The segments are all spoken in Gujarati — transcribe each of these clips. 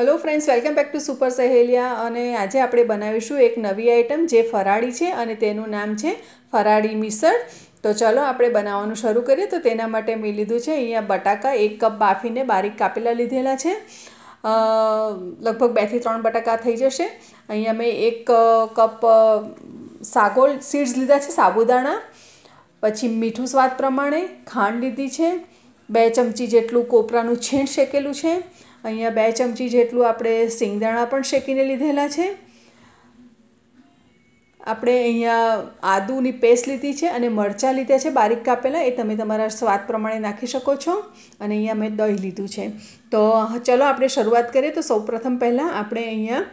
Hello friends welcome back to super Saheliya અને આજે આપણે બનાવીશું એક નવી આઈટમ જે ફરાળી છે અને તેનું નામ છે ફરાળી મિસળ. તો ચલો આપણે બનાવવાનું શરૂ કરીએ. તો તેના માટે મેં લીધું છે અહીંયા બટાકા એક કપ બાફીને બારીક કાપેલા લીધેલા છે. લગભગ બેથી ત્રણ બટાકા થઈ જશે. અહીંયા મેં એક કપ સાગોલ સીડ્સ લીધા છે સાબુદાણા. પછી મીઠું સ્વાદ પ્રમાણે ખાંડ લીધી છે. બે ચમચી જેટલું કોપરાનું છીણ શેકેલું છે. અહીંયા બે ચમચી જેટલું આપણે સિંગદાણા પણ શેકીને લીધેલા છે. આપણે અહીંયા આદુની પેસ્ટ લીધી છે અને મરચાં લીધા છે, બારીક કાપેલા, એ તમે તમારા સ્વાદ પ્રમાણે નાખી શકો છો. અને અહીંયા મેં દહીં લીધું છે. તો ચલો આપણે શરૂઆત કરીએ. તો સૌપ્રથમ પહેલાં આપણે અહીંયા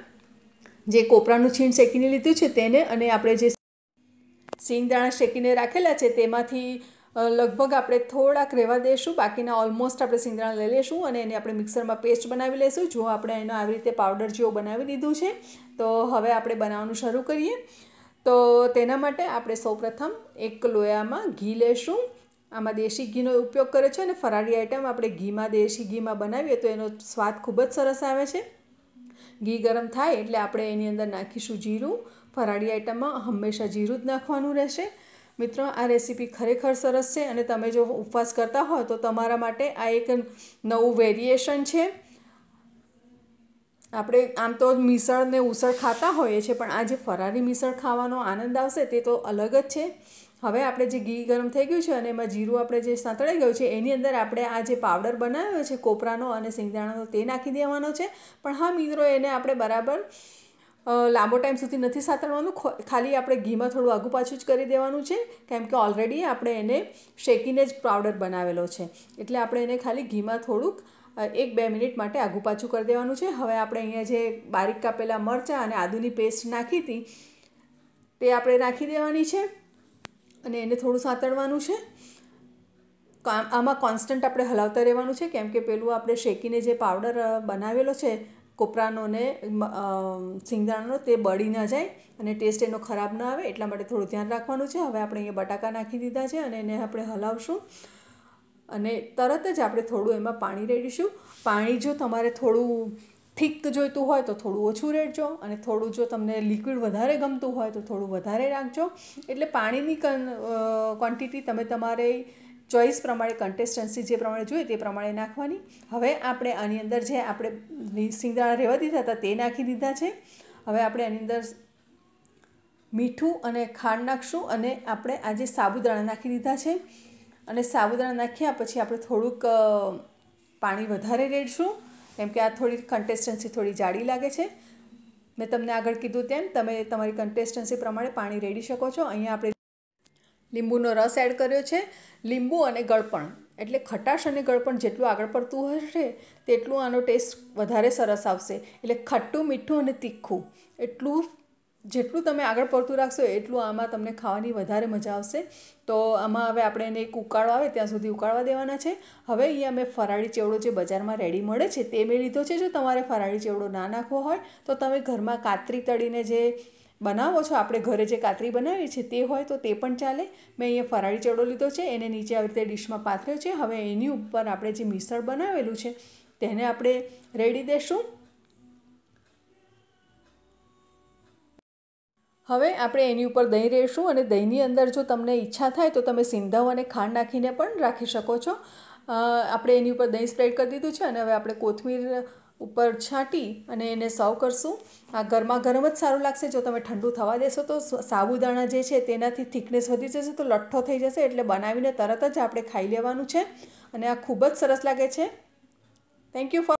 જે કોપરાનું છીણ શેકીને લીધું છે તેને અને આપણે જે સિંગદાણા શેકીને રાખેલા છે તેમાંથી લગભગ આપણે થોડાક રહેવા દઈશું બાકીના ઓલમોસ્ટ આપણે સિંગદાણા લઈ લઈશું અને એને આપણે મિક્સરમાં પેસ્ટ બનાવી લઈશું જો આપણે એનો આવી રીતે પાવડર જેવો બનાવી દીધું છે, તો હવે આપણે બનાવવાનું શરૂ કરીએ. તો તેના માટે આપણે સૌપ્રથમ એક લોયામાં ઘી લેશું. આમાં દેશી ઘીનો ઉપયોગ કરે છે અને ફરાળી આઈટમ આપણે ઘીમાં, દેશી ઘીમાં બનાવીએ તો એનો સ્વાદ ખૂબ જ સરસ આવે છે. ઘી ગરમ થાય એટલે આપણે એની અંદર નાખીશું જીરું. ફરાળી આઈટમમાં હંમેશા જીરું જ નાખવાનું રહેશે. મિત્રો, આ રેસીપી ખરેખર સરસ છે અને તમે જો ઉપવાસ કરતા હો તો તમારા માટે આ એક નવું વેરિએશન છે. આપણે આમ તો મિસળ ને ઉસળ ખાતા હોઈએ છીએ, પણ આ જે ફરારી મિસળ ખાવાનો આનંદ આવશે તે તો અલગ જ છે. હવે આપણે જે ઘી ગરમ થઈ ગયું છે અને એમાં જીરું આપણે જે સાંતળાઈ ગયું છે, એની અંદર આપણે આ જે પાવડર બનાવ્યો છે કોપરાનો અને સિંગદાણાનો, તે નાખી દેવાનો છે. પણ હા મિત્રો, એને આપણે બરાબર લાંબો ટાઈમ સુધી નથી સાતળવાનું ખાલી આપણે ઘીમાં થોડું આગુ પાછું જ કરી દેવાનું છે, કેમ કે ઓલરેડી આપણે એને શેકીને જ પાવડર બનાવેલો છે. એટલે આપણે એને ખાલી ઘીમાં થોડુંક એક બે મિનિટ માટે આગુ પાછું કરી દેવાનું છે. હવે આપણે અહીંયા જે બારીક કાપેલા મરચાં અને આદુની પેસ્ટ નાખી હતી, તે આપણે નાખી દેવાની છે અને એને થોડું સાંતળવાનું છે. આમાં કોન્સ્ટન્ટ આપણે હલાવતા રહેવાનું છે, કેમ કે પેલું આપણે શેકીને જે પાવડર બનાવેલો છે કોપરાનો ને સિંગદાણાનો તે બળી ન જાય અને ટેસ્ટ એનો ખરાબ ન આવે એટલા માટે થોડું ધ્યાન રાખવાનું છે. હવે આપણે અહીંયા બટાકા નાખી દીધા છે અને એને આપણે હલાવશું. અને તરત જ આપણે થોડું એમાં પાણી રેડીશું. પાણી જો તમારે થોડું થીક જોઈતું હોય તો થોડું ઓછું રેડજો અને થોડું જો તમને લિક્વિડ વધારે ગમતું હોય તો થોડું વધારે રાખજો. એટલે પાણીની ક્વોન્ટિટી તમે તમારે ચોઈસ પ્રમાણે કન્ટેસ્ટન્સી જે પ્રમાણે જોઈએ તે પ્રમાણે નાખવાની. હવે આપણે આની અંદર જે આપણે સિંગદાણા રહેવા દીધા હતા તે નાખી દીધા છે. હવે આપણે આની અંદર મીઠું અને ખાંડ નાખશું અને આપણે આજે સાબુદાણા નાખી દીધા છે. અને સાબુદાણા નાખ્યા પછી આપણે થોડુંક પાણી વધારે રેડશું. કેમ કે આ થોડી કન્ટેસ્ટન્સી થોડી જાડી લાગે છે. મેં તમને આગળ કીધું તેમ, તમે તમારી કન્ટેસ્ટન્સી પ્રમાણે પાણી રેડી શકો છો. અહીંયા આપણે લીંબુનો રસ એડ કર્યો છે, લીંબુ અને ગળપણ. એટલે ખટાશ અને ગળપણ જેટલું આગળ પડતું હશે, તેટલું આનો ટેસ્ટ વધારે સરસ આવશે. એટલે ખટ્ટું, મીઠું અને તીખું. એટલું જેટલું તમે આગળ પડતું રાખશો, એટલું આમાં તમને ખાવાની વધારે મજા આવશે. તો આમાં હવે આપણે એને એક ઉકાળો આવે, ત્યાં સુધી ઉકાળવા દેવાના છે. હવે અહીંયા મેં ફરાળી ચેવડો જે બજારમાં રેડી મળે છે, તે મેં લીધો છે. જો તમારે ફરાળી ચેવડો ના નાખવો હોય, તો તમે ઘરમાં કાતરી તળીને જે બનાવો છો, આપણે ઘરે જે કાતરી બનાવીએ છીએ તે હોય તો તે પણ ચાલે. મેં અહીંયા ફરાળી ચડો લીધો છે, એને નીચે આવી રીતે ડીશમાં પાથર્યો છે. હવે એની ઉપર આપણે જે મિસળ બનાવેલું છે, તેને આપણે રેડી દેશું. હવે આપણે એની ઉપર દહીં રેડશું અને દહીંની અંદર જો તમને ઈચ્છા થાય તો તમે સિંધાવ અને ખાંડ નાખીને પણ રાખી શકો છો. આપણે એની ઉપર દહીં સ્પ્રેડ કરી દીધું છે અને હવે આપણે કોથમીર ઉપર છાંટી અને એને સર્વ કરશું. આ ગરમા ગરમ જ સારું લાગશે. જો તમે ઠંડુ થવા દેશો તો સાબુદાણા જે છે તેનાથી થિકનેસ વધી જશે તો લઠ્ઠો થઈ જશે એટલે બનાવીને તરત જ આપણે ખાઈ લેવાનું છે. અને આ ખૂબ જ સરસ લાગે છે. Thank you for